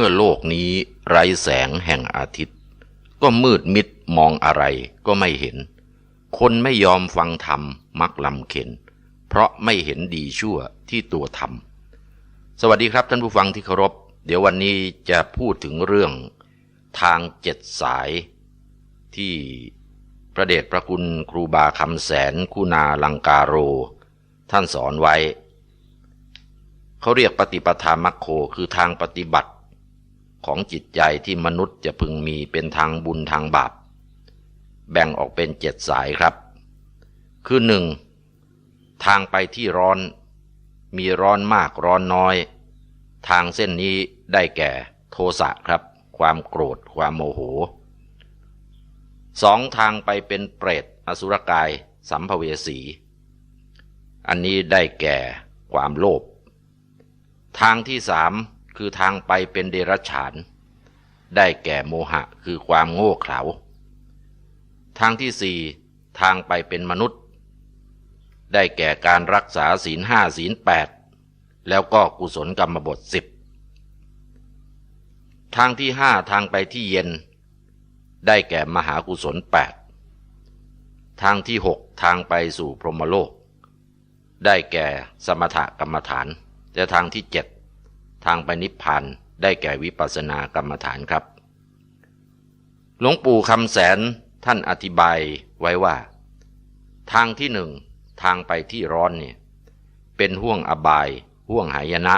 เมื่อโลกนี้ไร้แสงแห่งอาทิตย์ ก็มืดมิดมองอะไรก็ไม่เห็น คนไม่ยอมฟังธรรมมักลำเข็น เพราะไม่เห็นดีชั่วที่ตัวทำสวัสดีครับท่านผู้ฟังที่เคารพ เดี๋ยววันนี้จะพูดถึงเรื่องทางเจ็ดสาย ที่พระเดชพระคุณครูบาคำแสนคุณาลังกาโร ท่านสอนไว้ เขาเรียกปฏิปทามัคโคคือทางปฏิบัติ ของจิตใจที่มนุษย์จะพึงมีเป็นทางบุญทางบาป แบ่งออกเป็นเจ็ดสายครับ คือหนึ่งทางไปที่ร้อน มีร้อนมากร้อนน้อย ทางเส้นนี้ได้แก่โทสะครับ ความโกรธความโมโหสองทางไปเป็นเปรตอสุรกาย สัมภเวสี อันนี้ได้แก่ความโลภทางที่สาม คือทางไปเป็นเดรัจฉาน ได้แก่โมหะคือความโง่เขลาทางที่สี่ทางไปเป็นมนุษย์ ได้แก่การรักษาศีลห้าศีลแปดแล้วก็กุศลกรรมบทสิบทางที่ห้าทางไปที่เย็น ได้แก่มหากุศลแปดทางที่หกทางไปสู่พรหมโลก ได้แก่สมถกรรมฐานแต่ทางที่เจ็ด ทางไปนิพพานได้แก่วิปัสสนากรรมฐานครับ หลวงปู่คำแสนท่านอธิบายไว้ว่า ทางที่หนึ่งทางไปที่ร้อนเนี่ยเป็นห่วงอบาย ห่วงหายนะ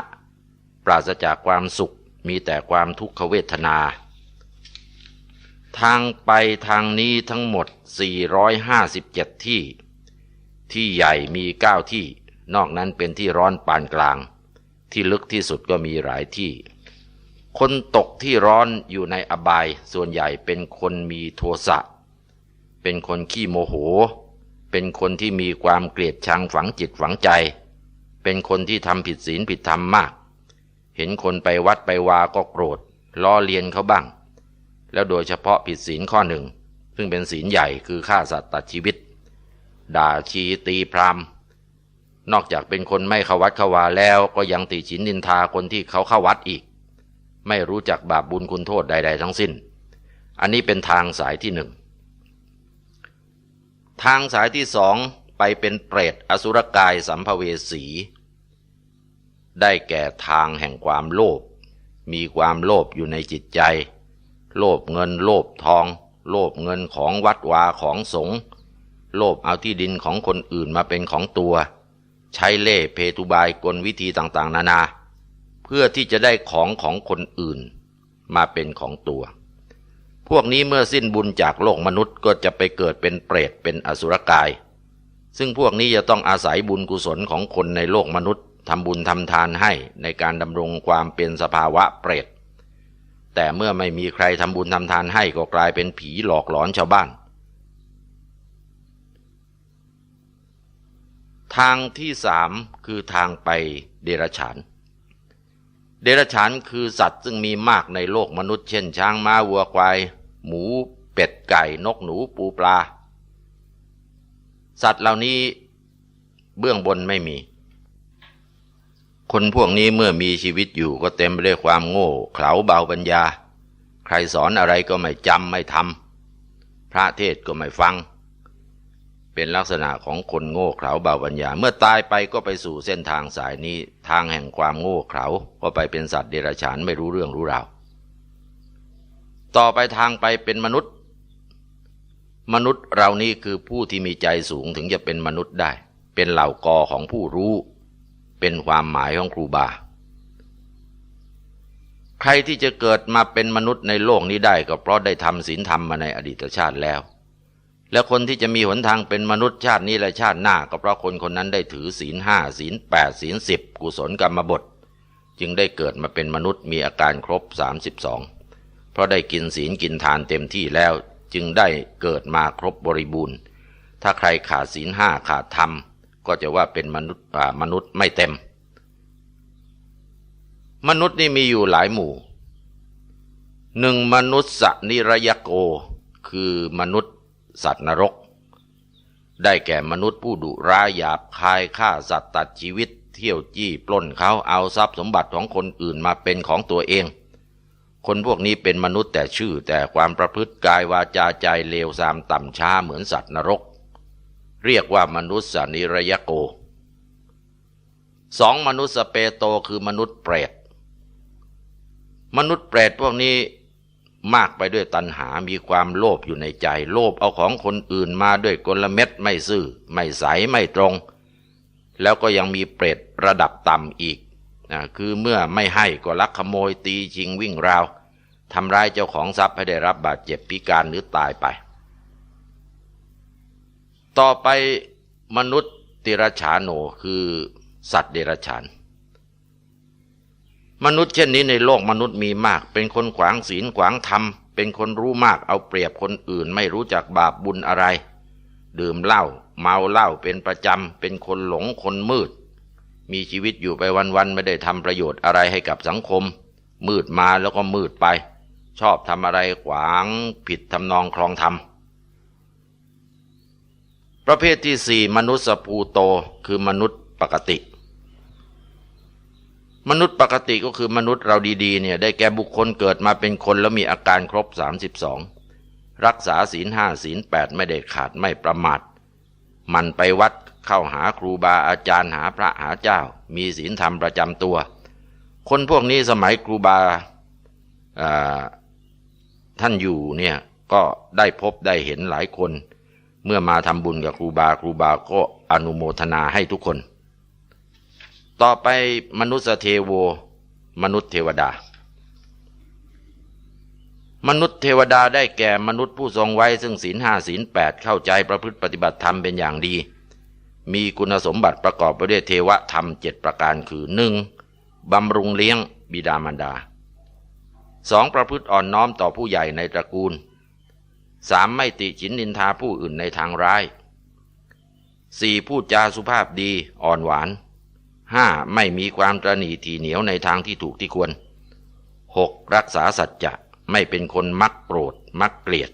ปราศจากความสุขมีแต่ความทุกขเวทนา ทางไปทางนี้ทั้งหมด 457 ที่ ที่ใหญ่มีเก้าที่ นอกนั้นเป็นที่ร้อนปานกลาง ที่ลึกที่สุดก็มีหลายที่ คนตกที่ร้อนอยู่ในอบายส่วนใหญ่เป็นคนมีโทสะ เป็นคนขี้โมโห เป็นคนที่มีความเกลียดชังฝังจิตฝังใจ เป็นคนที่ทำผิดศีลผิดธรรมมาก เห็นคนไปวัดไปวาก็โกรธล้อเลียนเขาบ้าง แล้วโดยเฉพาะผิดศีลข้อหนึ่ง ซึ่งเป็นศีลใหญ่คือฆ่าสัตว์ตัดชีวิต ด่าชีตีพราม นอกจากเป็นคนไม่เข้าวัดเข้าวาแล้วก็ยังติฉินนินทาคนที่เขาเข้าวัดอีก ไม่รู้จักบาปบุญคุณโทษใด ๆ ทั้งสิ้น อันนี้เป็นทางสายที่หนึ่งทางสายที่สองไปเป็นเปรตอสุรกายสัมภเวสี ได้แก่ทางแห่งความโลภมีความโลภอยู่ในจิตใจ โลภเงินโลภทอง โลภเงินของวัดวาของสงฆ์โลภเอาที่ดินของคนอื่นมาเป็นของตัว ใช้เล่เพทุบายกลวิธีต่างๆ นานา เพื่อที่จะได้ของของคนอื่นมาเป็นของตัว พวกนี้เมื่อสิ้นบุญจากโลกมนุษย์ก็จะไปเกิดเป็นเปรตเป็นอสุรกาย ซึ่งพวกนี้จะต้องอาศัยบุญกุศลของคนในโลกมนุษย์ทำบุญทำทานให้ในการดำรงความเป็นสภาวะเปรตแต่เมื่อไม่มีใครทำบุญทำทานให้ก็กลายเป็นผีหลอกหลอนชาวบ้าน ทางที่สามคือทางไปเดรัจฉาน เดรัจฉานคือสัตว์ซึ่งมีมากในโลกมนุษย์เช่นช้างม้าวัวควาย หมู เป็ดไก่นกหนูปูปลา สัตว์เหล่านี้เบื้องบนไม่มี คนพวกนี้เมื่อมีชีวิตอยู่ก็เต็มไปด้วยความโง่เขลาเบาปัญญา ใครสอนอะไรก็ไม่จำไม่ทำพระเทศก็ไม่ฟัง เป็นลักษณะของคนโง่เขลาเบาปัญญา เมื่อตายไปก็ไปสู่เส้นทางสายนี้ ทางแห่งความโง่เขลาก็ไปเป็นสัตว์เดรัจฉานไม่รู้เรื่องรู้ราวต่อไปทางไปเป็นมนุษย์ มนุษย์เรานี้คือผู้ที่มีใจสูงถึงจะเป็นมนุษย์ได้ เป็นเหล่ากอของผู้รู้ เป็นความหมายของครูบา ใครที่จะเกิดมาเป็นมนุษย์ในโลกนี้ได้ก็เพราะได้ทำศีลธรรมมาในอดีตชาติแล้ว แล้วคนที่จะมีหนทางเป็นมนุษย์ชาตินี้และชาติหน้า ก็เพราะคนคนนั้นได้ถือศีลห้าศีลแปดศีลสิบกุศลกรรมบท จึงได้เกิดมาเป็นมนุษย์มีอาการครบสามสิบสองเพราะได้กินศีลกินทานเต็มที่แล้วจึงได้เกิดมาครบบริบูรณ์ ถ้าใครขาดศีลห้าขาดธรรม ก็จะว่าเป็นมนุษย์มนุษย์ไม่เต็ม มนุษย์นี่มีอยู่หลายหมู่หนึ่งมนุษย์สนิรยโก คือมนุษย์ สัตว์นรก ได้แก่มนุษย์ผู้ดุร้ายหยาบคายฆ่าสัตว์ตัดชีวิต เที่ยวจี้ปล้นเขาเอาทรัพย์สมบัติของคนอื่นมาเป็นของตัวเอง คนพวกนี้เป็นมนุษย์แต่ชื่อแต่ความประพฤติกายวาจาใจเลวทรามต่ำช้าเหมือนสัตว์นรก เรียกว่ามนุษย์สนิรยโกสองมนุษย์สเปโตคือมนุษย์เปรตมนุษย์เปรตพวกนี้ มากไปด้วยตัณหา มีความโลภอยู่ในใจ โลภเอาของคนอื่นมาด้วยกลเม็ดไม่ซื่อ ไม่ใส ไม่ตรง แล้วก็ยังมีเปรตระดับต่ำอีกนะคือเมื่อไม่ให้ก็ลักขโมยตีชิงวิ่งราวทำร้ายเจ้าของทรัพย์ให้ได้รับบาดเจ็บพิการหรือตายไป ต่อไปมนุษย์ติรฉาโนคือสัตว์เดรัจฉาน มนุษย์เช่นนี้ในโลกมนุษย์มีมาก เป็นคนขวางศีลขวางธรรม เป็นคนรู้มากเอาเปรียบคนอื่นไม่รู้จักบาปบุญอะไร ดื่มเหล้าเมาเหล้าเป็นประจำ เป็นคนหลงคนมืด มีชีวิตอยู่ไปวันๆไม่ได้ทำประโยชน์อะไรให้กับสังคม มืดมาแล้วก็มืดไป ชอบทำอะไรขวางผิดทำนองคลองธรรมประเภทที่สี่มนุษย์สภูโตคือมนุษย์ปกติ มนุษย์ปกติก็คือมนุษย์เราดีๆเนี่ยได้แก่บุคคลเกิดมาเป็นคนแล้วมีอาการครบ 32 รักษาศีลห้าศีลแปดไม่ได้ขาดไม่ประมาทมันไปวัดเข้าหาครูบาอาจารย์หาพระหาเจ้า มีศีลธรรมประจำตัว คนพวกนี้สมัยครูบาท่านอยู่เนี่ยก็ได้พบได้เห็นหลายคน เมื่อมาทำบุญกับครูบาครูบาก็อนุโมทนาให้ทุกคน ต่อไปมนุษย์เทโว มนุษย์เทวดา มนุษย์เทวดาได้แก่มนุษย์ผู้ทรงไว้ซึ่งศีลห้าศีลแปดเข้าใจประพฤติปฏิบัติธรรมเป็นอย่างดี มีคุณสมบัติประกอบไปด้วยเทวธรรมเจ็ดประการคือหนึ่งบำรุงเลี้ยงบิดามารดาสองประพฤติอ่อนน้อมต่อผู้ใหญ่ในตระกูลสามไม่ติฉินนินทาผู้อื่นในทางร้ายสี่พูดจาสุภาพดีอ่อนหวาน ห้าไม่มีความตรณีทีเหนียวในทางที่ถูกที่ควรหกรักษาสัจจะไม่เป็นคนมักโกรธ มักเกลียด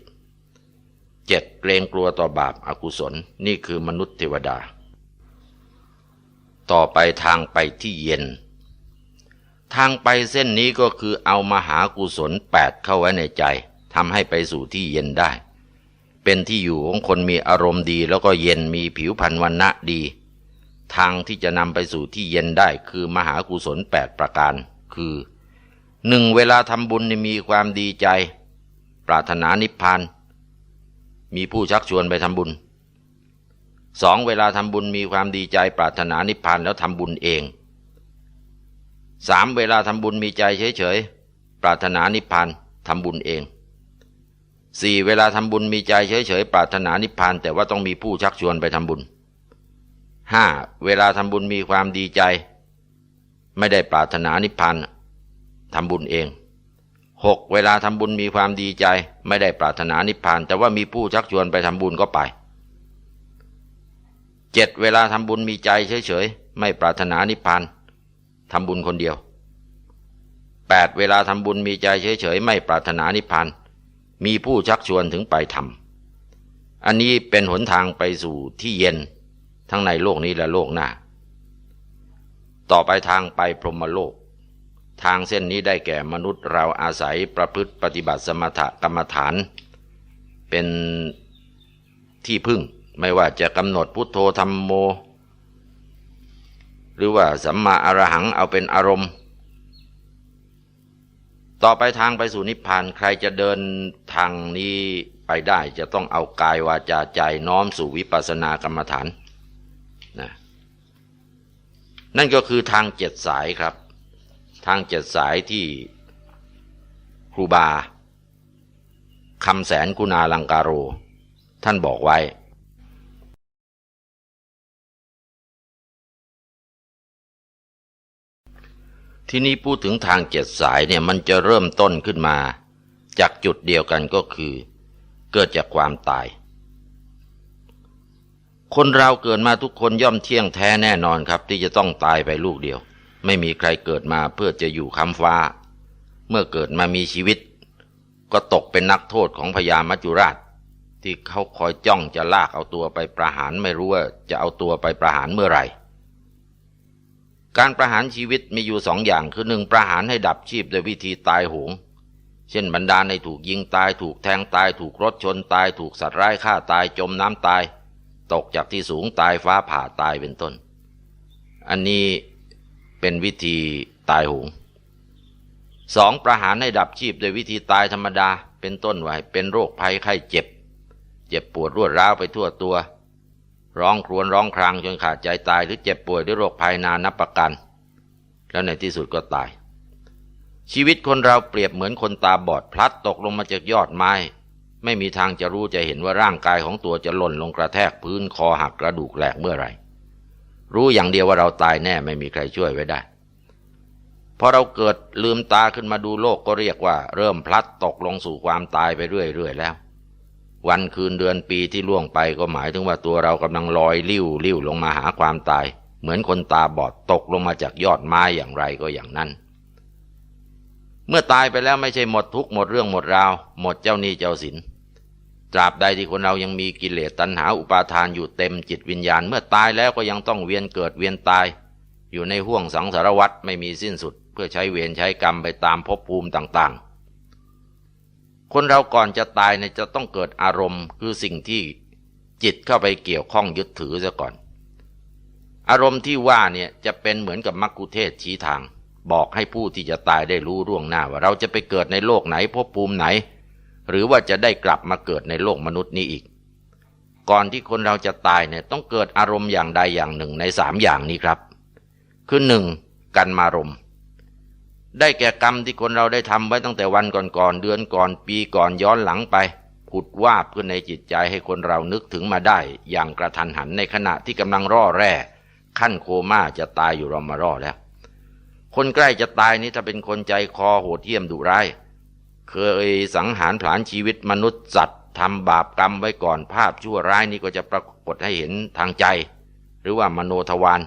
เจ็ดเกรงกลัวต่อบาปอากุศล นี่คือมนุษย์เทวดา ต่อไปทางไปที่เย็น ทางไปเส้นนี้ก็คือเอามาหากุศลแปดเข้าไว้ในใจทำให้ไปสู่ที่เย็นได้ เป็นที่อยู่ของคนมีอารมณ์ดีแล้วก็เย็นมีผิวพรรณวันณะดี ทางที่จะนำไปสู่ที่เย็นได้คือมหากุศลแปดประการ คือหนึ่งเวลาทำบุญมีความดีใจ ปรารถนานิพพาน มีผู้ชักชวนไปทำบุญสองเวลาทำบุญมีความดีใจ ปรารถนานิพพานแล้วทำบุญเองสามเวลาทำบุญมีใจเฉยๆ ปรารถนานิพพานทำบุญเองสี่เวลาทำบุญมีใจเฉยๆ ปรารถนานิพพานแต่ว่าต้องมีผู้ชักชวนไปทำบุญ ห้าเวลาทำบุญมีความดีใจ ไม่ได้ปรารถนานิพพานทำบุญเองหกเวลาทำบุญมีความดีใจ ไม่ได้ปรารถนานิพพาน แต่ว่ามีผู้ชักชวนไปทำบุญก็ไปเจ็ดเวลาทำบุญมีใจเฉยๆไม่ปรารถนานิพพานทำบุญคนเดียวแปดเวลาทำบุญมีใจเฉยๆไม่ปรารถนานิพพานมีผู้ชักชวนถึงไปทำอันนี้เป็นหนทางไปสู่ที่เย็น ทั้งในโลกนี้และโลกหน้า ต่อไปทางไปพรหมโลก ทางเส้นนี้ได้แก่มนุษย์เราอาศัยประพฤติปฏิบัติสมถกรรมฐาน เป็นที่พึ่งไม่ว่าจะกำหนดพุทโธธรรมโม หรือว่าสัมมาอรหังเอาเป็นอารมณ์ ต่อไปทางไปสู่นิพพานใครจะเดินทางนี้ไปได้จะต้องเอากายวาจาใจน้อมสู่วิปัสสนากรรมฐาน นะนั่นก็คือทางเจ็ดสายครับ ทางเจ็ดสายที่ครูบาคำแสนกุณาลังการโร ท่านบอกไว้ที่นี้พูดถึงทางเจ็ดสายเนี่ยมันจะเริ่มต้นขึ้นมา จากจุดเดียวกันก็คือ เกิดจากความตาย คนเราเกิดมาทุกคนย่อมเที่ยงแท้แน่นอนครับ ที่จะต้องตายไปลูกเดียว ไม่มีใครเกิดมาเพื่อจะอยู่คำฟ้า เมื่อเกิดมามีชีวิต ก็ตกเป็นนักโทษของพญามัจจุราช ที่เขาคอยจ้องจะลากเอาตัวไปประหารไม่รู้ว่าจะเอาตัวไปประหารเมื่อไหร่ การประหารชีวิตมีอยู่สองอย่างคือหนึ่งประหารให้ดับชีพโดยวิธีตายโหงเช่นบรรดาในถูกยิงตายถูกแทงตายถูกรถชนตายถูกสัตว์ร้ายฆ่าตายจมน้ำตาย ตกจากที่สูงตายฟ้าผ่าตายเป็นต้น อันนี้เป็นวิธีตายหงสองประหารให้ดับชีพโดยวิธีตายธรรมดาเป็นต้นไว้เป็นโรคภัยไข้เจ็บ เจ็บปวดรวดร้าวไปทั่วตัว ร้องครวญร้องครางจนขาดใจตายหรือเจ็บป่วยด้วยโรคภัยนานนับประกัน แล้วในที่สุดก็ตาย ชีวิตคนเราเปรียบเหมือนคนตาบอดพลัดตกลงมาจากยอดไม้ ไม่มีทางจะรู้จะเห็นว่าร่างกายของตัวจะหล่นลงกระแทกพื้นคอหักกระดูกแหลกเมื่อไหร่ รู้อย่างเดียวว่าเราตายแน่ไม่มีใครช่วยไว้ได้พอเราเกิดลืมตาขึ้นมาดูโลกก็เรียกว่า เริ่มพลัดตกลงสู่ความตายไปเรื่อยๆแล้ว วันคืนเดือนปีที่ล่วงไปก็หมายถึงว่าตัวเรากำลังลอยลิ้วลิ้วลงมาหาความตาย เหมือนคนตาบอดตกลงมาจากยอดไม้อย่างไรก็อย่างนั้น เมื่อตายไปแล้วไม่ใช่หมดทุกหมดเรื่องหมดราว หมดเจ้าหนี้เจ้าสินตราบใดที่คนเรายังมีกิเลสตัณหาอุปาทานอยู่เต็มจิตวิญญาณ เมื่อตายแล้วก็ยังต้องเวียนเกิดเวียนตาย อยู่ในห่วงสังสารวัฏไม่มีสิ้นสุด เพื่อใช้เวรใช้กรรมไปตามภพภูมิต่างๆ คนเราก่อนจะตายเนี่ยจะต้องเกิดอารมณ์ คือสิ่งที่จิตเข้าไปเกี่ยวข้องยึดถือซะก่อน อารมณ์ที่ว่าเนี่ยจะเป็นเหมือนกับมักคุเทศชี้ทาง บอกให้ผู้ที่จะตายได้รู้ร่วงหน้าว่าเราจะไปเกิดในโลกไหนภพภูมิไหน หรือว่าจะได้กลับมาเกิดในโลกมนุษย์นี้อีก ก่อนที่คนเราจะตายเนี่ยต้องเกิดอารมณ์อย่างใดอย่างหนึ่งในสามอย่างนี้ครับ คือหนึ่งกันมารมได้แก่กรรมที่คนเราได้ทำไว้ตั้งแต่วันก่อนๆเดือนก่อนปีก่อนย้อนหลังไปผุดว่าเพื่อในจิตใจให้คนเรานึกถึงมาได้ อย่างกระทันหันในขณะที่กำลังร่อแร่ขั้นโคม่าจะตายอยู่รอมาร่อแล้ว คนใกล้จะตายนี้ถ้าเป็นคนใจคอโหดเหี้ยมดุร้าย เคยสังหารผลาญชีวิตมนุษย์สัตว์ทำบาปกรรมไว้ก่อนภาพชั่วร้ายนี้ก็จะปรากฏให้เห็นทางใจ หรือว่ามโนทวาร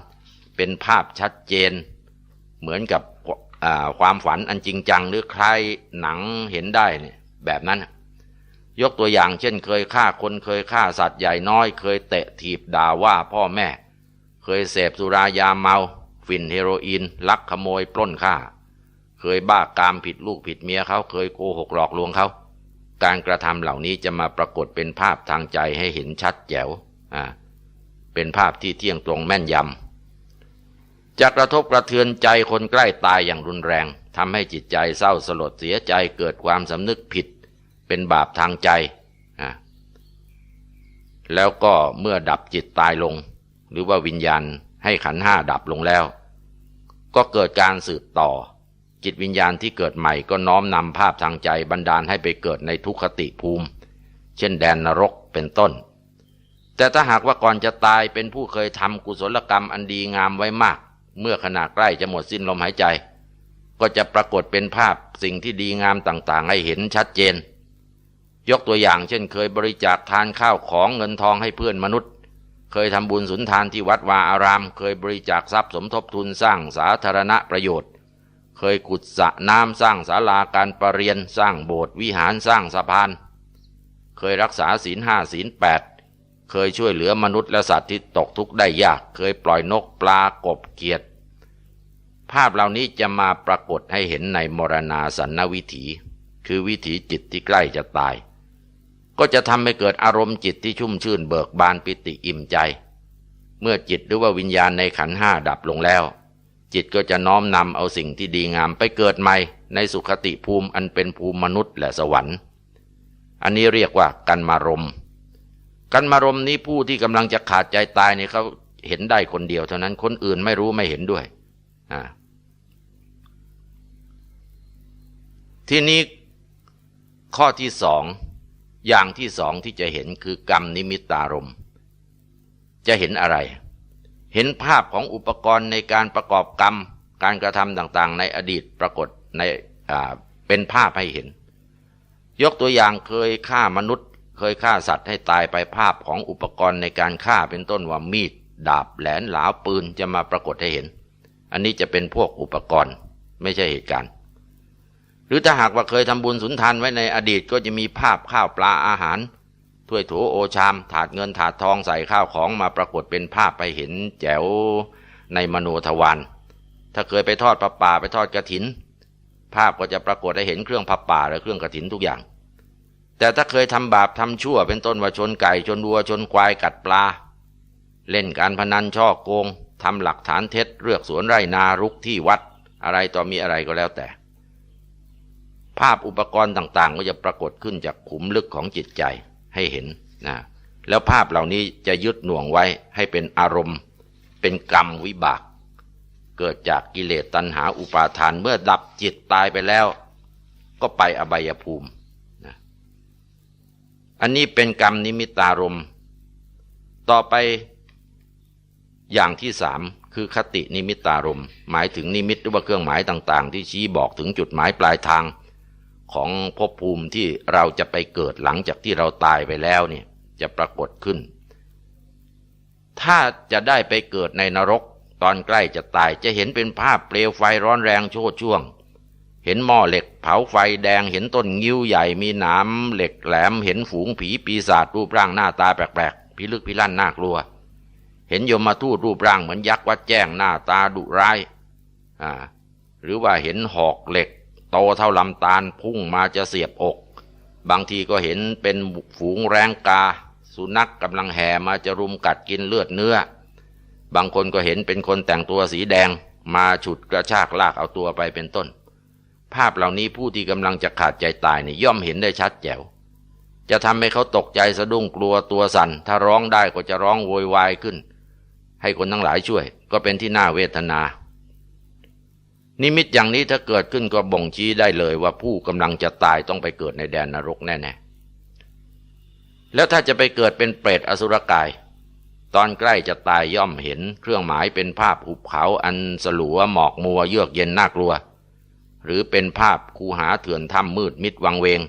เป็นภาพชัดเจน เหมือนกับความฝันอันจริงจังหรือใครหนังเห็นได้เนี่ยแบบนั้น ยกตัวอย่างเช่น เคยฆ่าคนเคยฆ่าสัตว์ใหญ่น้อย เคยเตะถีบด่าว่าพ่อแม่ เคยเสพสุรายาเมา ฝิ่นเฮโรอีน ลักขโมยปล้นฆ่า เคยบ้ากามผิดลูกผิดเมียเขาเคยโกหกหลอกลวงเขา การกระทำเหล่านี้จะมาปรากฏเป็นภาพทางใจให้เห็นชัดแจ๋วอ่าเป็นภาพที่เที่ยงตรงแม่นยำจะกระทบกระเทือนใจคนใกล้ตายอย่างรุนแรงทำให้จิตใจเศร้าสลดเสียใจเกิดความสำนึกผิด เป็นบาปทางใจแล้วก็เมื่อดับจิตตายลง หรือว่าวิญญาณ ให้ขันห้าดับลงแล้ว ก็เกิดการสืบต่อ จิตวิญญาณที่เกิดใหม่ก็น้อมนำภาพทางใจบันดาลให้ไปเกิดในทุกขติภูมิ เช่นแดนนรกเป็นต้น แต่ถ้าหากว่าก่อนจะตายเป็นผู้เคยทำกุศลกรรมอันดีงามไว้มาก เมื่อขณะใกล้จะหมดสิ้นลมหายใจ ก็จะปรากฏเป็นภาพสิ่งที่ดีงามต่างๆ ให้เห็นชัดเจน ยกตัวอย่างเช่นเคยบริจาคทานข้าวของเงินทองให้เพื่อนมนุษย์ เคยทำบุญสุนทานที่วัดวาอาราม เคยบริจาคทรัพย์สมทบทุนสร้างสาธารณประโยชน์ เคยขุดสระน้ำสร้างศาลาการประเรียนสร้างโบสถ์วิหารสร้างสะพาน เคยรักษาศีลห้าศีลแปดเคยช่วยเหลือมนุษย์และสัตว์ที่ตกทุกข์ได้ยาก เคยปล่อยนกปลากบเกียด ภาพเหล่านี้จะมาปรากฏให้เห็นในมรณาสันนวิถี คือวิถีจิตที่ใกล้จะตาย ก็จะทำให้เกิดอารมณ์จิตที่ชุ่มชื่นเบิกบานปิติอิ่มใจ เมื่อจิตหรือว่าวิญญาณในขันห้าดับลงแล้ว จิตก็จะน้อมนำเอาสิ่งที่ดีงามไปเกิดใหม่ในสุขติภูมิอันเป็นภูมิมนุษย์และสวรรค์ อันนี้เรียกว่ากันมารมกันมารมนี้ผู้ที่กำลังจะขาดใจตายเนี่ยเขาเห็นได้คนเดียวเท่านั้นคนอื่นไม่รู้ไม่เห็นด้วยอ่าทีนี้ข้อที่สอง อย่างที่สองที่จะเห็นคือกรรมนิมิตารม จะเห็นอะไร เห็นภาพของอุปกรณ์ในการประกอบกรรม การกระทำต่างๆ ในอดีตปรากฏในเป็นภาพให้เห็น ยกตัวอย่างเคยฆ่ามนุษย์ เคยฆ่าสัตว์ให้ตายไปภาพของอุปกรณ์ในการฆ่าเป็นต้นว่ามีด ดาบแหลนหลาปืนจะมาปรากฏให้เห็น อันนี้จะเป็นพวกอุปกรณ์ไม่ใช่เหตุการณ์ รือถ้าหากว่าเคยทำบุญสุนทานไว้ในอดีตก็จะมีภาพข้าวปลาอาหารถ้วยโถโอชาม ถาดเงินถาดทองใส่ข้าวของมาปรากฏเป็นภาพไปเห็นแจ๋วในมโนทวารถ้าเคยไปทอดปลาป่าไปทอดกระถิน ภาพก็จะปรากฏให้เห็นเครื่องพับป่าและเครื่องกระถินทุกอย่าง แต่ถ้าเคยทำบาปทำชั่วเป็นต้นว่าชนไก่ชนวัวชนควายกัดปลา เล่นการพนันช่อโกงทำหลักฐานเท็จเลือกสวนไร่นารุกที่วัดอะไรต่อมีอะไรก็แล้วแต่ ภาพอุปกรณ์ต่างๆ ก็จะปรากฏขึ้นจากขุมลึกของจิตใจให้เห็นนะแล้วภาพเหล่านี้จะยึดหน่วงไว้ให้เป็นอารมณ์ เป็นกรรมวิบาก เกิดจากกิเลสตัณหาอุปาทานเมื่อดับจิตตายไปแล้ว ก็ไปอบายภูมินะอันนี้เป็นกรรมนิมิตารมต่อไปอย่างที่สามคือคตินิมิตารมหมายถึงนิมิตหรือว่าเครื่องหมายต่าง ๆ ที่ชี้บอกถึงจุดหมายปลายทาง ของภพภูมิที่เราจะไปเกิดหลังจากที่เราตายไปแล้วเนี่ยจะปรากฏขึ้น ถ้าจะได้ไปเกิดในนรกตอนใกล้จะตายจะเห็นเป็นภาพเปลวไฟร้อนแรงโชดช่วง เห็นหม้อเหล็กเผาไฟแดงเห็นต้นงิ้วใหญ่มีหนามเหล็กแหลม เห็นฝูงผีปีศาจรูปร่างหน้าตาแปลกๆพิลึกพิลั่นน่ากลัว เห็นยมมาทูตรูปร่างเหมือนยักษ์วัดแจ้งหน้าตาดุร้ายอ่าหรือว่าเห็นหอกเหล็ก โตเท่าลำตาลพุ่งมาจะเสียบอก บางทีก็เห็นเป็นฝูงแรงกา สุนัขกกำลังแห่มาจะรุมกัดกินเลือดเนื้อ บางคนก็เห็นเป็นคนแต่งตัวสีแดง มาฉุดกระชากลากเอาตัวไปเป็นต้น ภาพเหล่านี้ผู้ที่กำลังจะขาดใจตายนี่ย่อมเห็นได้ชัดแจ๋วจะทำให้เขาตกใจสะดุ้งกลัวตัวสัน่น ถ้าร้องได้ก็จะร้องโวยวายขึ้น ให้คนทั้งหลายช่วย ก็เป็นที่น่าเวทนา นิมิตอย่างนี้ถ้าเกิดขึ้นก็บ่งชี้ได้เลยว่าผู้กำลังจะตายต้องไปเกิดในแดนนรกแน่ๆ แล้วถ้าจะไปเกิดเป็นเปรตอสุรกาย ตอนใกล้จะตายย่อมเห็นเครื่องหมายเป็นภาพหุบเขาอันสลัวหมอกมัวเยือกเย็นน่ากลัว หรือเป็นภาพคูหาเถื่อนถ้ำมืดมิดวังเวง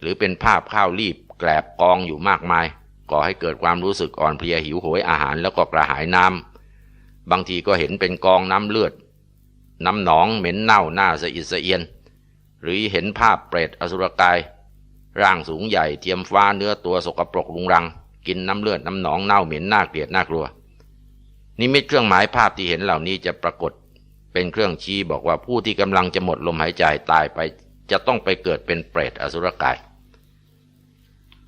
หรือเป็นภาพข้าวรีบแกลบกองอยู่มากมาย ก่อให้เกิดความรู้สึกอ่อนเพลียหิวโหยอาหารแล้วก็กระหายน้ำบางทีก็เห็นเป็นกองน้ำเลือด น้ำหนองเหม็นเน่าหน้าสะอิดสะเอียน หรือเห็นภาพเปรตอสุรกาย ร่างสูงใหญ่เทียมฟ้าเนื้อตัวสกปรกลุงรัง กินน้ำเลือดน้ำหนองเน่าเหม็นน่าเกลียดน่ากลัว นิมิตเครื่องหมายภาพที่เห็นเหล่านี้จะปรากฏ เป็นเครื่องชี้บอกว่าผู้ที่กำลังจะหมดลมหายใจตายไปจะต้องไปเกิดเป็นเปรตอสุรกาย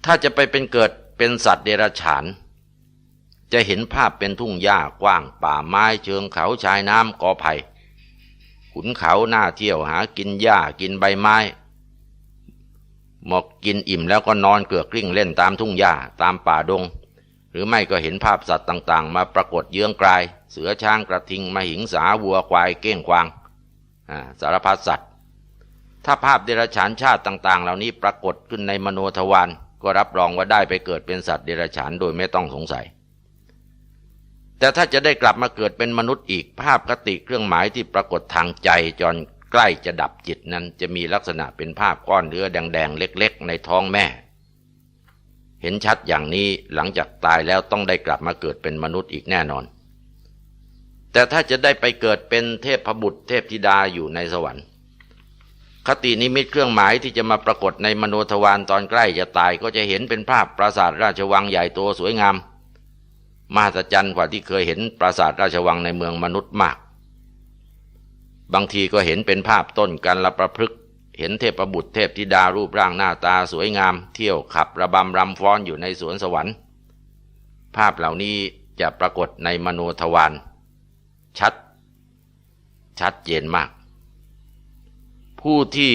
ถ้าจะไปเป็นเกิดเป็นสัตว์เดรัจฉาน จะเห็นภาพเป็นทุ่งหญ้ากว้างป่าไม้เชิงเขาชายน้ำกอไผ่ ขุนเขาหน้าเที่ยวหากินหญ้ากินใบไม้หมกกินอิ่มแล้วก็นอนเกลือกกลิ้งเล่นตามทุ่งหญ้าตามป่าดง หรือไม่ก็เห็นภาพสัตว์ต่างๆ มาปรากฏเยื้องกลาย เสือช้างกระทิงมาหิงสาวัวควายเก้งควางสารพัดสัตว์ ถ้าภาพเดรัจฉานชาติต่าง ๆ เหล่านี้ปรากฏขึ้นในมโนทวารก็รับรองว่าได้ไปเกิดเป็นสัตว์เดรัจฉานโดยไม่ต้องสงสัย แต่ถ้าจะได้กลับมาเกิดเป็นมนุษย์อีกภาพคติเครื่องหมายที่ปรากฏทางใจจนใกล้จะดับจิตนั้นจะมีลักษณะเป็นภาพก้อนเนื้อแดงๆเล็ก ๆ ในท้องแม่ เห็นชัดอย่างนี้หลังจากตายแล้วต้องได้กลับมาเกิดเป็นมนุษย์อีกแน่นอน แต่ถ้าจะได้ไปเกิดเป็นเทพบุตรเทพธิดาอยู่ในสวรรค์ คตินิมิตเครื่องหมายที่จะมาปรากฏในมโนทวารตอนใกล้จะตายก็จะเห็นเป็นภาพปราสาทราชวังใหญ่โตสวยงาม มหัศจรรย์กว่าที่เคยเห็นปราสาทราชวังในเมืองมนุษย์มาก บางทีก็เห็นเป็นภาพต้นกันละประพฤกเห็นเทพบุตรเทพธิดารูปร่างหน้าตาสวยงาม เที่ยวขับระบำรำฟ้อนอยู่ในสวนสวรรค์ ภาพเหล่านี้จะปรากฏในมโนทวารชัด ชัดเจนมาก ผู้ที่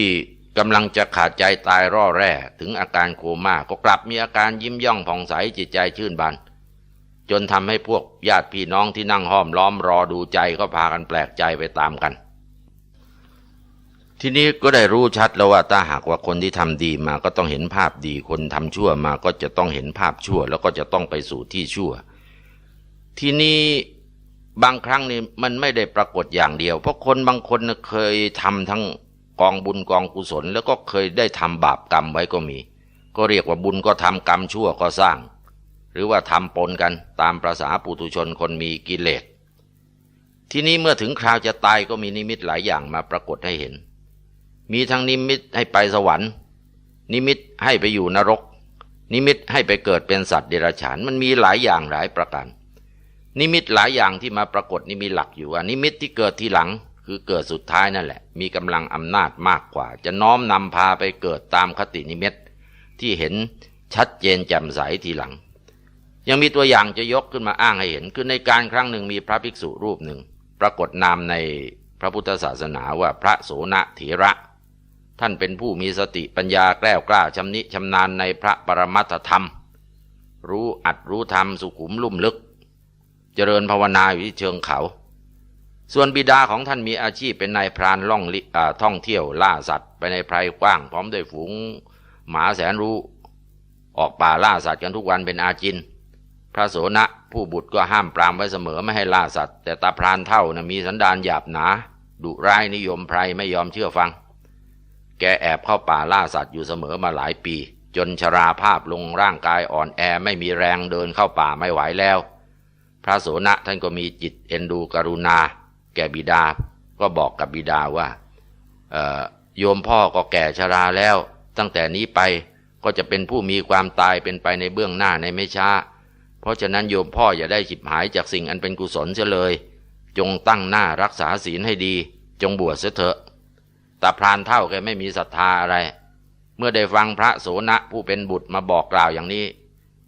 กำลังจะขาดใจตายร่อแร่ถึงอาการโคม่าก็กลับมีอาการยิ้มย่องผ่องใสจิตใจชื่นบาน จนทำให้พวกญาติพี่น้องที่นั่งห้อมล้อมรอดูใจก็พากันแปลกใจไปตามกัน ทีนี้ก็ได้รู้ชัดแล้วว่าถ้าหากว่าคนที่ทำดีมาก็ต้องเห็นภาพดี คนทำชั่วมาก็จะต้องเห็นภาพชั่ว แล้วก็จะต้องไปสู่ที่ชั่ว ทีนี้บางครั้งนี่มันไม่ได้ปรากฏอย่างเดียว เพราะคนบางคนเคยทำทั้งกองบุญกองกุศล แล้วก็เคยได้ทำบาปกรรมไว้ก็มี ก็เรียกว่าบุญก็ทำกรรมชั่วก็สร้าง หรือว่าทำปนกันตามประษาปุถุชนคนมีกิเลสที่นี้เมื่อถึงคราวจะตายก็มีนิมิตหลายอย่างมาปรากฏให้เห็น มีทั้งนิมิตให้ไปสวรรค์ นิมิตให้ไปอยู่นรก นิมิตให้ไปเกิดเป็นสัตว์เดรัจฉาน มันมีหลายอย่างหลายประการ นิมิตหลายอย่างที่มาปรากฏนี่มีหลักอยู่ว่านิมิตที่เกิดทีหลังคือเกิดสุดท้ายนั่นแหละ มีกำลังอำนาจมากกว่า จะน้อมนำพาไปเกิดตามคตินิมิตที่เห็นชัดเจนแจ่มใสทีหลัง ยังมีตัวอย่างจะยกขึ้นมาอ้างให้เห็น คือในการครั้งหนึ่งมีพระภิกษุรูปหนึ่ง ปรากฏนามในพระพุทธศาสนาว่าพระโสนเถระ ท่านเป็นผู้มีสติปัญญาแกล้วกล้าชำนิชำนาญในพระปรมัตธรรม รู้อัดรู้ธรรมสุขุมลุ่มลึก เจริญภาวนาอยู่ที่เชิงเขา ส่วนบิดาของท่านมีอาชีพเป็นนายพรานล่องท่องเที่ยวล่าสัตว์ ไปในไพรกว้าง พร้อมด้วยฝูงหมาแสนรู้ ออกป่าล่าสัตว์กันทุกวันเป็นอาจิน พระโสนะผู้บุตรก็ห้ามปรามไว้เสมอไม่ให้ล่าสัตว์ แต่ตาพรานเท่านะมีสันดานหยาบหนา ดุร้ายนิยมไพรไม่ยอมเชื่อฟัง แกแอบเข้าป่าล่าสัตว์อยู่เสมอมาหลายปี จนชราภาพลงร่างกายอ่อนแอไม่มีแรงเดินเข้าป่าไม่ไหวแล้ว พระโสนะท่านก็มีจิตเอ็นดูกรุณา แกบิดา ก็บอกกับบิดาว่าโยมพ่อก็แก่ชราแล้ว ตั้งแต่นี้ไปก็จะเป็นผู้มีความตายเป็นไปในเบื้องหน้าในไม่ช้า เพราะฉะนั้นโยมพ่ออย่าได้ฉิบหายจากสิ่งอันเป็นกุศลเสียเลย จงตั้งหน้ารักษาศีลให้ดี จงบวชเสียเถอะตาพรานเท่าแกไม่มีศรัทธาอะไร เมื่อได้ฟังพระโสนะผู้เป็นบุตรมาบอกกล่าวอย่างนี้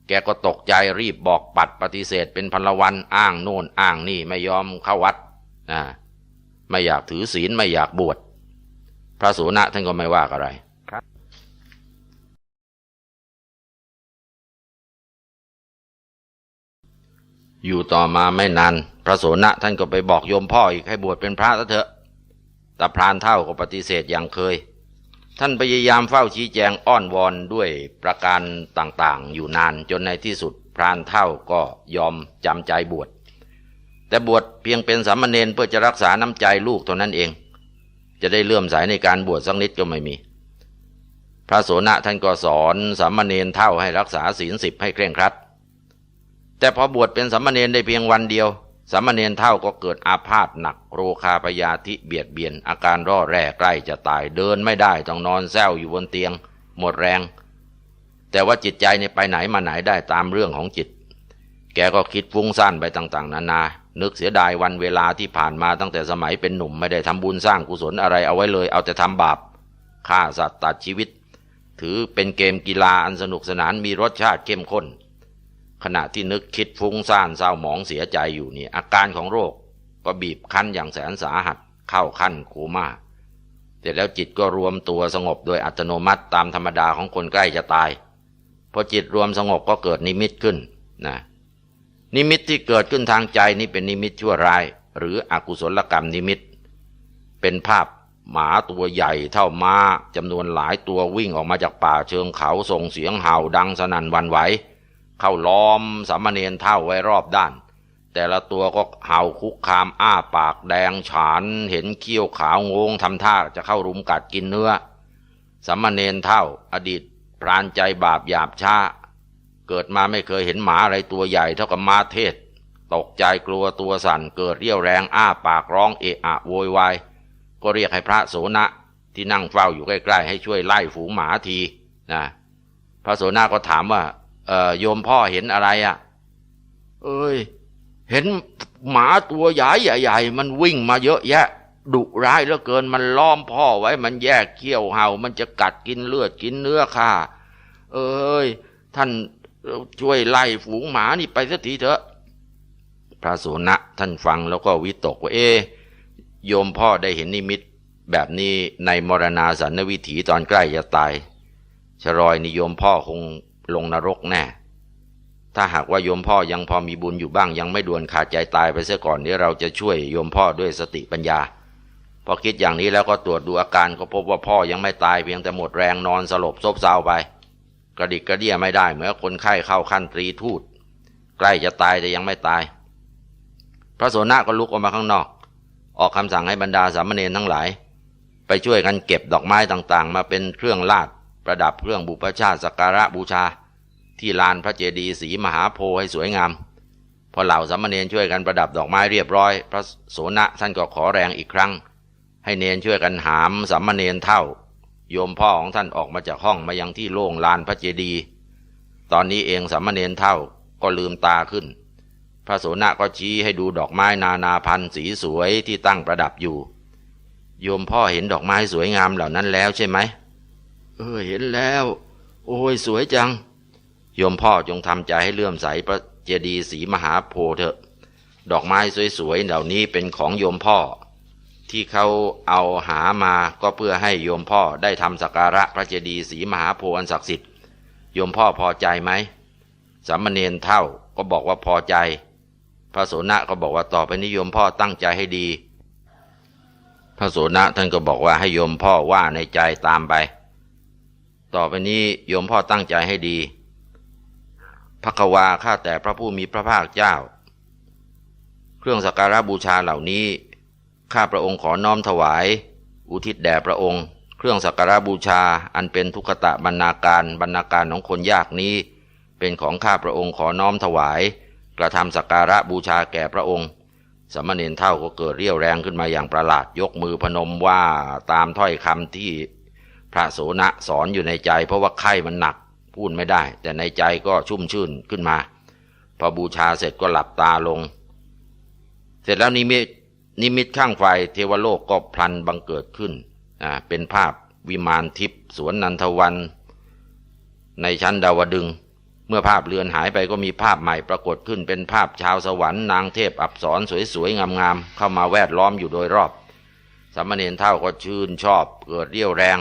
แกก็ตกใจรีบบอกปัดปฏิเสธเป็นพลวันอ้างโน่นอ้างนี่ไม่ยอมเข้าวัดนะไม่อยากถือศีลไม่อยากบวชพระโสนะท่านก็ไม่ว่าอะไร อยู่ต่อมาไม่นานพระโสนะท่านก็ไปบอกโยมพ่ออีกให้บวชเป็นพระเถอะแต่พรานเท่าก็ปฏิเสธอย่างเคย ท่านพยายามเฝ้าชี้แจงอ้อนวอนด้วยประการต่างๆ อยู่นานจนในที่สุดพรานเท่าก็ยอมจำใจบวชแต่บวชเพียงเป็นสามเณรเพื่อจะรักษาน้ำใจลูกเท่านั้นเอง จะได้เลื่อมใสในการบวชสักนิดก็ไม่มี พระโสนะท่านก็สอนสามเณรเท่าให้รักษาศีลสิบให้เคร่งครัด แต่พอบวชเป็นสัมมาเนนได้เพียงวันเดียวสัมมาเนนเท่าก็เกิดอาพาธหนัก โรคาพยาธิเบียดเบียน อาการร่อแร่ใกล้จะตายเดินไม่ได้ต้องนอนแซวอยู่บนเตียง หมดแรง แต่ว่าจิตใจเนี่ยไปไหนมาไหนได้ตามเรื่องของจิต แกก็คิดฟุ้งซ่านไปต่างๆ นานา นึกเสียดายวันเวลาที่ผ่านมาตั้งแต่สมัยเป็นหนุ่มไม่ได้ทำบุญสร้างกุศลอะไรเอาไว้เลย เอาแต่ทำบาปฆ่าสัตว์ตัดชีวิต ถือเป็นเกมกีฬาอันสนุกสนานมีรสชาติเข้มข้น ขณะที่นึกคิดฟุ้งซ่านเศร้าหมองเสียใจอยู่นี่อาการของโรคก็บีบคั้นอย่างแสนสาหัสเข้าขั้นโคม่าแต่แล้วจิตก็รวมตัวสงบโดยอัตโนมัติตามธรรมดาของคนใกล้จะตายพอจิตรวมสงบก็เกิดนิมิตขึ้นนะนิมิตที่เกิดขึ้นทางใจนี่เป็นนิมิตชั่วร้าย หรืออกุศลกรรมนิมิต เป็นภาพหมาตัวใหญ่เท่าม้าจำนวนหลายตัววิ่งออกมาจากป่าเชิงเขาส่งเสียงเห่าดังสนั่นวันไหว เข้าล้อมสามเณรเท่าไว้รอบด้าน แต่ละตัวก็เห่าคุกคามอ้าปากแดงฉาน เห็นเขี้ยวขาวงงทำท่าจะเข้ารุมกัดกินเนื้อสามเณรเท่า อดีตพรานใจบาปหยาบช้า เกิดมาไม่เคยเห็นหมาอะไรตัวใหญ่เท่ากับมาเทศ ตกใจกลัวตัวสั่นเกิดเรี่ยวแรงอ้าปากร้องเอะอะโวยวายก็เรียกให้พระโสนะที่นั่งเฝ้าอยู่ใกล้ๆให้ช่วยไล่ฝูงหมาทีนะพระโสนะก็ถามว่า โยมพ่อเห็นอะไรอะ่ะ เอ้ย เห็นหมาตัวใหญ่ใหญ่ๆมันวิ่งมาเยอะแยะดุร้ายเหลือเกินมันล้อมพ่อไว้ มันแยกเขี้ยวเห่า มันจะกัดกินเลือดกินเนื้อข้าเอ้ย ท่านช่วยไล่ฝูงหมานี่ไปสักทีเถอะ พระสุนะท่านฟังแล้วก็วิตกว่าเอโยมพ่อได้เห็นนิมิตแบบนี้ในมรณาสันวิถีตอนใกล้จะตายชรอยนิยมพ่อคง ลงนรกแน่ ถ้าหากว่าโยมพ่อยังพอมีบุญอยู่บ้าง ยังไม่ด่วนขาดใจตายไปเสียก่อนนี้เราจะช่วยโยมพ่อด้วยสติปัญญา พอคิดอย่างนี้แล้วก็ตรวจดูอาการก็พบว่าพ่อยังไม่ตายเพียงแต่หมดแรงนอนสลบซบเซาไป กระดิกกระเดี่ยไม่ได้เหมือนคนไข้เข้าขั้นตรีทูตใกล้จะตายแต่ยังไม่ตาย พระโสนะก็ลุกออกมาข้างนอก ออกคำสั่งให้บรรดาสามเณรทั้งหลาย ไปช่วยกันเก็บดอกไม้ต่างๆ มาเป็นเครื่องลาด ประดับเครื่องบุพชาติสักการะบูชา ที่ลานพระเจดีย์สีมหาโพธิ์ให้สวยงาม พอเหล่าสามเณรช่วยกันประดับดอกไม้เรียบร้อย พระโสนะท่านก็ขอแรงอีกครั้ง ให้เนนช่วยกันหามสามเณรเท่า โยมพ่อของท่านออกมาจากห้องมายังที่โล่งลานพระเจดีย์ตอนนี้เองสามเณรเท่าก็ลืมตาขึ้น พระโสนะก็ชี้ให้ดูดอกไม้นานาพันธุ์สีสวยที่ตั้งประดับอยู่ โยมพ่อเห็นดอกไม้สวยงามเหล่านั้นแล้วใช่ไหม เออเห็นแล้ว โอ้ยสวยจัง โยมพ่อจงทำใจให้เลื่อมใสพระเจดีย์ศรีมหาโพธิ์เถอะ ดอกไม้สวยๆเหล่านี้เป็นของโยมพ่อ ที่เขาเอาหามาก็เพื่อให้โยมพ่อได้ทำสักการะพระเจดีย์ศรีมหาโพธิ์อันศักดิ์สิทธิ์โยมพ่อพอใจไหมสามเณรเท่าก็บอกว่าพอใจ พระโสนะก็บอกว่าต่อไปนี้โยมพ่อตั้งใจให้ดี พระโสนะท่านก็บอกว่าให้โยมพ่อว่าในใจตามไป ต่อไปนี้โยมพ่อตั้งใจให้ดีพระควาข้าแต่พระผู้มีพระภาคเจ้า เครื่องสักการะบูชาเหล่านี้ ข้าพระองค์ขอน้อมถวาย อุทิศแด่พระองค์ เครื่องสักการะบูชาอันเป็นทุกตะบรรณาการบรรณาการของคนยากนี้ เป็นของข้าพระองค์ขอน้อมถวาย กระทำสักการะบูชาแก่พระองค์สามเณรเท่าก็เกิดเรี่ยวแรงขึ้นมาอย่างประหลาดยกมือพนมว่าตามถ้อยคำที่ พระโสนะสอนอยู่ในใจ เพราะว่าไข้มันหนัก พูดไม่ได้ แต่ในใจก็ชุ่มชื่นขึ้นมา พอบูชาเสร็จก็หลับตาลง เสร็จแล้วนิมิตนิมิตข้างไฟเทวโลกก็พลันบังเกิดขึ้นอ่าเป็นภาพวิมานทิพย์สวนนันทวัน ในชั้นดาวดึง เมื่อภาพเลือนหายไปก็มีภาพใหม่ปรากฏขึ้นเป็นภาพชาวสวรรค์นางเทพอับสรสวยๆงามๆเข้ามาแวดล้อมอยู่โดยรอบสามเณรเท่าก็ชื่นชอบเกิดเรี่ยวแรง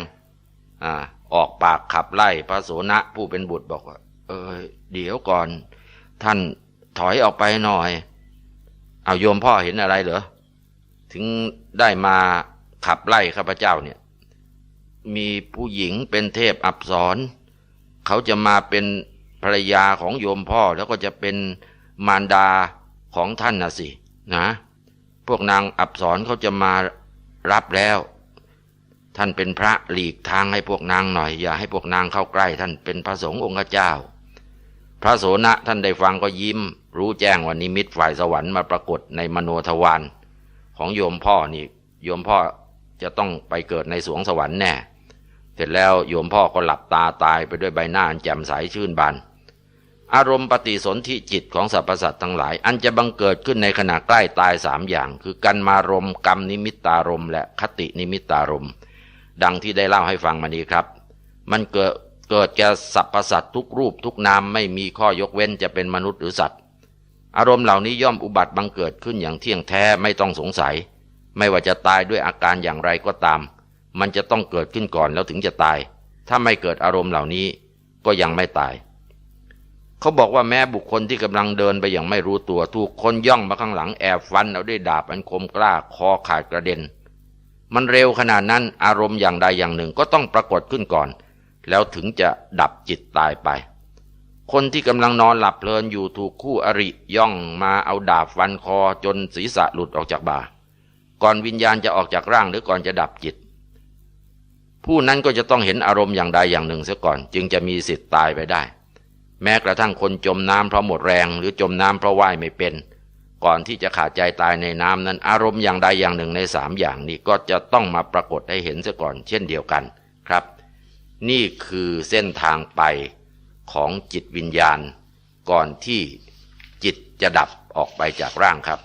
อ่า ออกปากขับไล่พระโสนะผู้เป็นบุตรบอกว่า เออ เดี๋ยวก่อน ท่านถอยออกไปหน่อย เอาโยมพ่อเห็นอะไรเหรอ ถึงได้มาขับไล่ข้าพเจ้าเนี่ย มีผู้หญิงเป็นเทพอับสรเขาจะมาเป็นภรรยาของโยมพ่อแล้วก็จะเป็นมารดาของท่านนะสิ นะ พวกนางอับสรเขาจะมารับแล้ว ท่านเป็นพระหลีกทางให้พวกนางหน่อย อย่าให้พวกนางเข้าใกล้ ท่านเป็นพระสงฆ์องค์เจ้า พระโสนะท่านได้ฟังก็ยิ้ม รู้แจ้งว่านิมิตฝ่ายสวรรค์มาปรากฏในมโนทวารของโยมพ่อนี่ โยมพ่อจะต้องไปเกิดในสวงสวรรค์แน่ เสร็จแล้วโยมพ่อก็หลับตาตายไปด้วยใบหน้าอันแจ่มใสชื่นบานอารมณ์ปฏิสนธิจิตของสรรพสัตว์ทั้งหลาย อันจะบังเกิดขึ้นในขณะใกล้ตายสามอย่าง คือกันมารมกรรมนิมิตตารมและคตินิมิตตารมณ์ ดังที่ได้เล่าให้ฟังมานี้ครับ มันเกิดเกิดแก่สรรพสัตว์ทุกรูปทุกนามไม่มีข้อยกเว้นจะเป็นมนุษย์หรือสัตว์ อารมณ์เหล่านี้ย่อมอุบัติบังเกิดขึ้นอย่างเที่ยงแท้ไม่ต้องสงสัย ไม่ว่าจะตายด้วยอาการอย่างไรก็ตาม มันจะต้องเกิดขึ้นก่อนแล้วถึงจะตาย ถ้าไม่เกิดอารมณ์เหล่านี้ก็ยังไม่ตาย เขาบอกว่าแม้บุคคลที่กำลังเดินไปอย่างไม่รู้ตัวถูกคนย่องมาข้างหลังแอบฟันเอาด้วยดาบอันคมกล้าคอขาดกระเด็น มันเร็วขนาดนั้นอารมณ์อย่างใดอย่างหนึ่งก็ต้องปรากฏขึ้นก่อน แล้วถึงจะดับจิตตายไป คนที่กำลังนอนหลับเพลินอยู่ถูกคู่อริย่องมาเอาดาบฟันคอจนศีรษะหลุดออกจากบ่า ก่อนวิญญาณจะออกจากร่างหรือก่อนจะดับจิต ผู้นั้นก็จะต้องเห็นอารมณ์อย่างใดอย่างหนึ่งเสียก่อน จึงจะมีสิทธิ์ตายไปได้ แม้กระทั่งคนจมน้ำเพราะหมดแรง หรือจมน้ำเพราะว่ายไม่เป็น ก่อนที่จะขาดใจตายในน้ำนั้น อารมณ์อย่างใดอย่างหนึ่งในสามอย่างนี้ก็จะต้องมาปรากฏให้เห็นเสียก่อน เช่นเดียวกันครับ นี่คือเส้นทางไปของจิตวิญญาณ ก่อนที่จิตจะดับออกไปจากร่างครับ